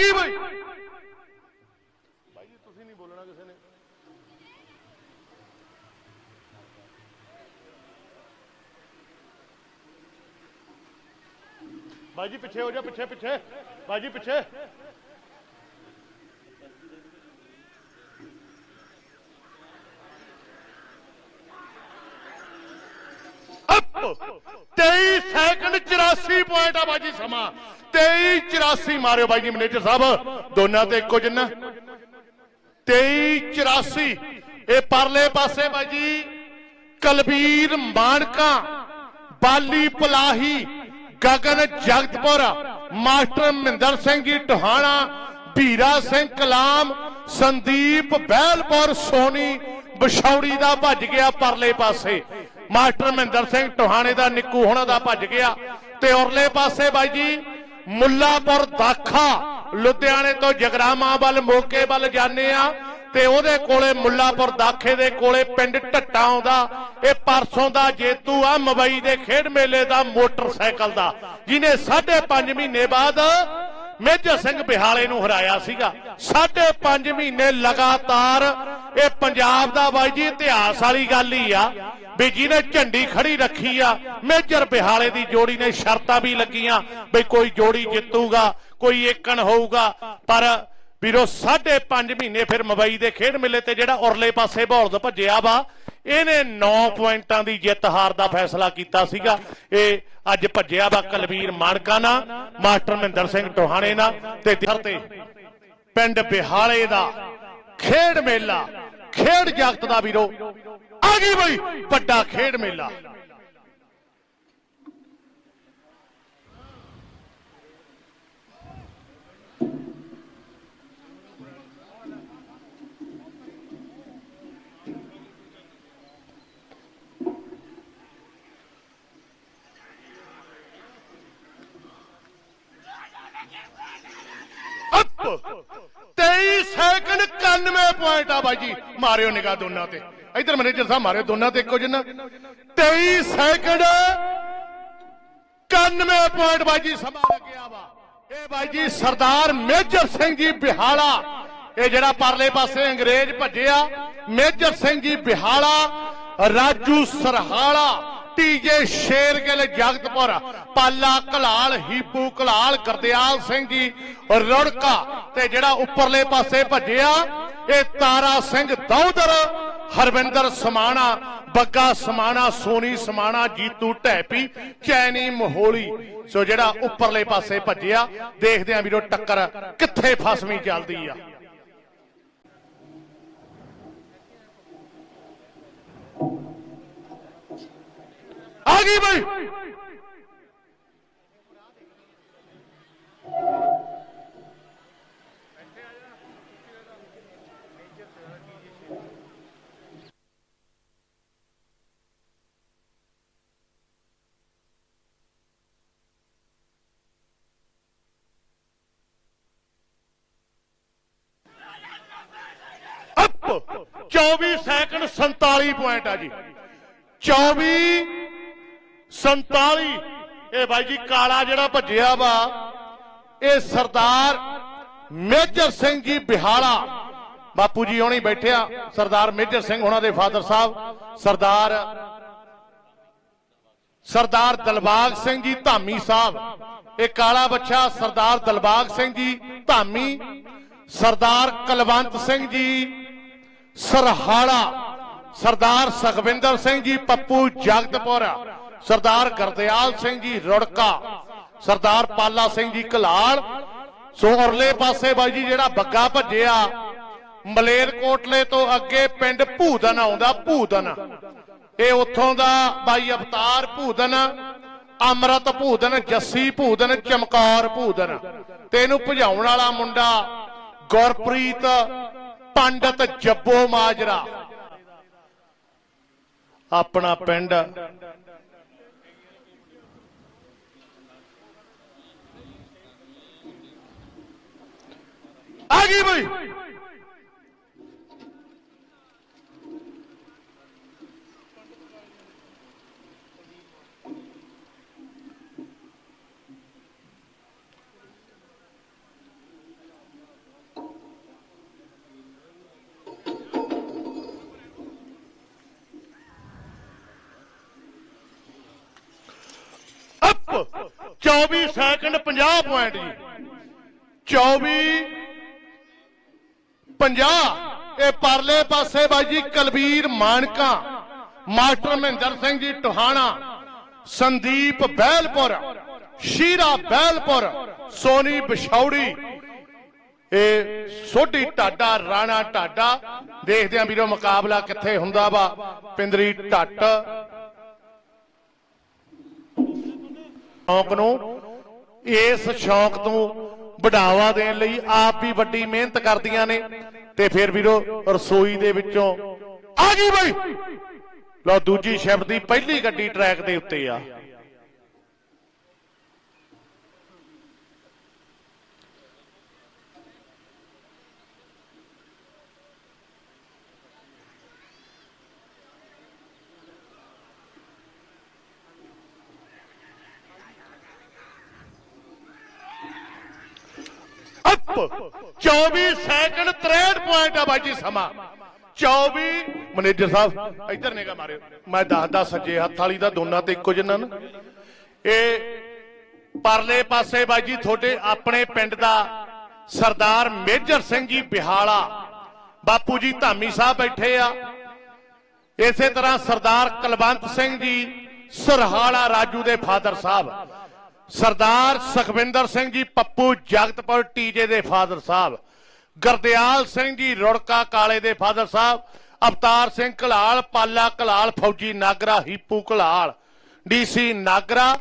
ਗਈ ਬਈ। ਬਾਈ ਜੀ ਤੁਸੀਂ ਨਹੀਂ ਬੋਲਣਾ ਕਿਸੇ ਨੇ। ਬਾਈ ਜੀ ਪਿੱਛੇ ਹੋ ਜਾ ਪਿੱਛੇ ਪਿੱਛੇ। ਬਾਈ ਜੀ ਪਿੱਛੇ। ਅਪ! 23 ਸੈਕਿੰਡ 84 ਪੁਆਇੰਟ ਆ ਬਾਜੀ ਸਮਾਂ। 23 84 ਮਾਰਿਓ ਬਾਈ ਜੀ ਮੈਨੇਜਰ ਸਾਹਿਬ। ਦੋਨਾਂ ਤੇ ਇੱਕੋ ਜਿੰਨਾ। 23 84 ਇਹ ਪਰਲੇ ਪਾਸੇ ਬਾਜੀ ਕਲਬੀਰ ਮਾਨਕਾ ਬਾਲੀ ਪਲਾਹੀ, ਗਗਨ ਜਗਤਪੁਰ, ਮਾਸਟਰ ਮਹਿੰਦਰ ਸਿੰਘ ਜੀ ਟੋਹਾਣਾ ਭੀਰਾ ਸਿੰਘ ਕਲਾਮ, ਸੰਦੀਪ ਬਹਿਲਪੁਰ ਸੋਨੀ ਬਸ਼ੌੜੀ ਦਾ ਭੱਜ ਗਿਆ ਪਰਲੇ ਪਾਸੇ। ਮਾਸਟਰ ਮਹਿੰਦਰ ਸਿੰਘ ਟੋਹਾਣੇ ਦਾ, ਨਿੱਕੂ ਹੋਣਾ ਦਾ ਭੱਜ ਗਿਆ। ਤੇ ਉਰਲੇ ਪਾਸੇ ਬਾਈ ਜੀ ਮੁੱਲਾਪੁਰ ਦਾਖਾ, ਲੁਧਿਆਣੇ ਤੋਂ ਜਗਰਾਮਾ ਵੱਲ, ਮੋਕੇ ਵੱਲ ਜਾਂਦੇ ਆ ਤੇ ਉਹਦੇ ਕੋਲੇ ਮੁੱਲਾਪੁਰ ਦਾਖੇ ਦੇ ਕੋਲੇ ਪਿੰਡ ਢੱਟਾ ਆਉਂਦਾ ਇਹ ਪਰਸੋਂ ਦਾ ਜੇਤੂ ਆ, ਮੁੰਬਈ ਦੇ ਖੇਡ ਮੇਲੇ ਦਾ ਮੋਟਰਸਾਈਕਲ ਦਾ, ਜਿਹਨੇ 5.5 ਮਹੀਨੇ ਬਾਅਦ ਮੇਜਰ ਸਿੰਘ ਬਿਹਾਲੇ ਨੂੰ ਹਰਾਇਆ ਸੀਗਾ। ਸਾਢੇ 5 ਮਹੀਨੇ ਲਗਾਤਾਰ ਇਹ ਪੰਜਾਬ ਦਾ ਬਾਈ ਜੀ ਇਤਿਹਾਸ ਵਾਲੀ ਗੱਲ ਹੀ ਆ ਵੀ ਜਿਹਨੇ ਝੰਡੀ ਖੜੀ ਰੱਖੀ ਆ, ਮੇਜਰ ਬਿਹਾਲੇ ਦੀ ਜੋੜੀ ਨੇ ਸ਼ਰਤਾਂ ਵੀ ਲੱਗੀਆਂ ਵੀ ਕੋਈ ਜੋੜੀ ਜਿੱਤੂਗਾ, ਕੋਈ ਏਕਣ ਹੋਊਗਾ। ਪਰ ਵੀਰੋ, ਸਾਢੇ 5 ਮਹੀਨੇ ਫਿਰ ਮੁੰਬਈ ਦੇ ਖੇਡ ਮੇਲੇ ਤੇ ਜਿਹੜਾ ਉਰਲੇ ਪਾਸੇ ਬੌਲਦ ਭੱਜਿਆ ਵਾ ਇਹਨੇ 9 ਪੁਆਇੰਟਾਂ ਦੀ ਜਿੱਤ ਹਾਰ ਦਾ ਫੈਸਲਾ ਕੀਤਾ ਸੀਗਾ। ਇਹ ਅੱਜ ਭੱਜਿਆ ਵਾ ਕਲਵੀਰ ਮਾਨਕਾ ਨਾਲ, ਮਾਸਟਰ ਮਹਿੰਦਰ ਸਿੰਘ ਟੋਹਾਣੇ ਨਾਲ ਤੇ ਤੇ। ਪਿੰਡ ਬਿਹਾਲੇ ਦਾ ਖੇਡ ਮੇਲਾ, ਖੇਡ ਜਗਤ ਦਾ ਵੀਰੋ, ਆ ਗਈ ਬਈ ਵੱਡਾ ਖੇਡ ਮੇਲਾ ਅਪ 23 ਸੈਕਿੰਡ 91 ਪੁਆਇੰਟ ਆ ਬਾਈ ਜੀ। ਮਾਰਿਓ ਨਿਗਾਹ ਦੋਨਾਂ ਤੇ। ਇਧਰ ਮੈਨੇਜਰ ਸਾਹਿਬ ਮਾਰਿਓ ਦੋਨਾਂ ਤੇ ਇੱਕੋ ਜਿੰਨਾ 23 ਸੈਕਿੰਡ 91 ਪੁਆਇੰਟ ਬਾਈ ਜੀ, ਸਮਾਂ ਲੱਗਿਆ ਵਾ। ਇਹ ਬਾਈ ਜੀ, ਸਰਦਾਰ ਮੇਜਰ ਸਿੰਘ ਜੀ ਬਿਹਾਲਾ। ਇਹ ਜਿਹੜਾ ਪਰਲੇ ਪਾਸੇ ਅੰਗਰੇਜ਼ ਭੱਜਿਆ, ਮੇਜਰ ਸਿੰਘ ਜੀ ਬਿਹਾਲਾ, ਰਾਜੂ ਸਰਹਾਲਾ, ਟੀਜੇ ਸ਼ੇਰਗਿੱਲ, ਜਗਤਪੁਰ। ਪਾਲਾ ਕਲਾਲ ਹੀਪੂ ਕਲਾਲ ਗਰਦਿਆਲ ਸਿੰਘ ਜੀ, ਰੁੜਕਾ। ਤੇ ਜਿਹੜਾ ਉੱਪਰਲੇ ਪਾਸੇ ਭੱਜਿਆ, ਇਹ ਤਾਰਾ ਸਿੰਘ ਦੌਦਰ ਹਰਵਿੰਦਰ ਸਮਾਣਾ, ਬੱਗਾ ਸਮਾਣਾ, ਸੋਨੀ ਸਮਾਣਾ, ਜੀਤੂ ਢੈਪੀ, ਚੈਨੀ ਮੋਹਲੀ। ਸੋ ਜਿਹੜਾ ਉੱਪਰਲੇ ਪਾਸੇ ਭੱਜਿਆ, ਦੇਖਦੇ ਆਂ ਵੀਰੋ ਟੱਕਰ ਕਿੱਥੇ ਫਸਵੀਂ ਚੱਲਦੀ ਆ। ਆ ਗਈ ਬਈ ਅਪ 24 ਸੈਕਿੰਡ 47 ਪੁਆਇੰਟ ਆ ਜੀ। 24 47 ਇਹ ਬਾਈ ਜੀ ਕਾਲਾ ਜਿਹੜਾ ਭੱਜਿਆ ਵਾ, ਇਹ ਸਰਦਾਰ ਮੇਜਰ ਸਿੰਘ ਜੀ ਬਿਹਾਲਾ। ਬਾਪੂ ਜੀ ਹੋਣੀ ਬੈਠਿਆ, ਸਰਦਾਰ ਮੇਜਰ ਸਿੰਘ ਉਹਨਾਂ ਦੇ ਫਾਦਰ ਸਾਹਿਬ, ਸਰਦਾਰ ਸਰਦਾਰ ਦਲਬਾਗ ਸਿੰਘ ਜੀ ਧਾਮੀ ਸਾਹਿਬ। ਇਹ ਕਾਲਾ ਬੱਚਾ ਸਰਦਾਰ ਦਲਬਾਗ ਸਿੰਘ ਜੀ ਧਾਮੀ, ਸਰਦਾਰ ਕਲਵੰਤ ਸਿੰਘ ਜੀ ਸਰਹਾਲਾ, ਸਰਦਾਰ ਸੁਖਵਿੰਦਰ ਸਿੰਘ ਜੀ, ਪੱਪੂ ਜਗਤਪੁਰ ਸਰਦਾਰ ਗਰਦਿਆਲ ਸਿੰਘ ਜੀ, ਰੁੜਕਾ, ਸਰਦਾਰ ਪਾਲਾ ਸਿੰਘ ਜੀ ਕਲਾਲ ਸੋ ਉਰਲੇ ਪਾਸੇ ਬਾਈ ਜੀ ਜਿਹੜਾ ਬੱਗਾ ਭੱਜਿਆ, ਮਲੇਰਕੋਟਲੇ ਤੋਂ ਅੱਗੇ ਪਿੰਡ ਭੂਦਨ ਆਉਂਦਾ, ਭੂਦਨ। ਇਹ ਉੱਥੋਂ ਦਾ ਬਾਈ ਅਵਤਾਰ ਭੂਦਨ, ਅਮਰਤ ਭੂਦਨ, ਜੱਸੀ ਭੂਦਨ, ਚਮਕੌਰ ਭੂਦਨ। ਤੇ ਇਹਨੂੰ ਭਜਾਉਣ ਵਾਲਾ ਮੁੰਡਾ ਗੁਰਪ੍ਰੀਤ ਪੰਡਤ ਜੱਬੋ ਮਾਜਰਾ। ਆਪਣਾ ਪਿੰਡ ਆ ਗਈ ਬਈ। 24 ਸੈਕਿੰਡ 50 ਪੁਆਇੰਟ ਜੀ। 24 50 ਇਹ ਪਰਲੇ ਪਾਸੇ ਬਾਈ ਜੀ ਕਲਬੀਰ ਮਾਨਕਾ, ਮਾਸਟਰ ਮਹਿੰਦਰ ਸਿੰਘ ਜੀ ਟੋਹਾਣਾ, ਸੰਦੀਪ ਬਹਿਲਪੁਰ ਸ਼ੀਰਾ ਬਹਿਲਪੁਰ ਸੋਨੀ ਬਿਛੌੜੀ। ਇਹ ਸੋਢੀ ਟਾਡਾ ਰਾਣਾ ਟਾਡਾ ਦੇਖਦੇ ਆਂ ਵੀਰੋ ਮੁਕਾਬਲਾ ਕਿੱਥੇ ਹੁੰਦਾ ਵਾ। ਪਿੰਦਰੀ ਢੱਟ ਸ਼ੌਂਕ ਨੂੰ, ਇਸ ਸ਼ੌਂਕ ਤੋਂ ਵਧਾਵਾ ਦੇਣ ਲਈ ਆਪ ਵੀ ਵੱਡੀ ਮਿਹਨਤ ਕਰਦੀਆਂ ਨੇ। ਤੇ ਫਿਰ ਵੀਰੋ, ਰਸੋਈ ਦੇ ਵਿੱਚੋਂ ਆ ਗਈ ਬਈ। ਲਓ, ਦੂਜੀ ਸ਼ਿਫਟ ਦੀ ਪਹਿਲੀ ਗੱਡੀ ਟਰੈਕ ਦੇ ਉੱਤੇ ਆ ਅਪ 24 ਸੈਕਿੰਡ 63 ਪੁਆਇੰਟ ਆ ਬਾਜੀ ਸਮਾਂ। 24 ਮੈਨੇਜਰ ਸਾਹਿਬ, ਇੱਧਰ ਨਿਗਾ ਮਾਰਿਓ। ਮੈਂ ਦੱਸਦਾ ਸੱਜੇ ਹੱਥ ਵਾਲੀ ਦਾ, ਦੋਨਾਂ ਤੇ ਇੱਕੋ ਜਿੰਨਾ ਨਾ। ਇਹ ਪਰਲੇ ਪਾਸੇ ਬਾਜੀ ਤੁਹਾਡੇ ਆਪਣੇ ਪਿੰਡ ਦਾ ਸਰਦਾਰ ਮੇਜਰ ਸਿੰਘ ਜੀ ਬਿਹਾਲਾ। ਬਾਪੂ ਜੀ ਧਾਮੀ ਸਾਹਿਬ ਬੈਠੇ ਆ। ਇਸੇ ਤਰ੍ਹਾਂ ਸਰਦਾਰ ਕੁਲਵੰਤ ਸਿੰਘ ਜੀ, ਸਰਹਾਲਾ ਰਾਜੂ ਦੇ ਫਾਦਰ ਸਾਹਿਬ। ਸਰਦਾਰ ਸੁਖਵਿੰਦਰ ਸਿੰਘ ਜੀ ਪੱਪੂ ਜਗਤਪੁਰ ਟੀਜੇ ਦੇ ਫਾਦਰ ਸਾਹਿਬ, ਗਰਦਿਆਲ ਸਿੰਘ ਜੀ ਰੁੜਕਾ ਕਾਲੇ ਦੇ ਫਾਦਰ ਸਾਹਿਬ, ਅਵਤਾਰ ਸਿੰਘ ਕਲਾਲ ਪਾਲਾ ਕਲਾਲ ਫੌਜੀ ਨਾਗਰਾ, ਹੀਪੂ ਕਲਾਲ ਡੀਸੀ ਨਾਗਰਾ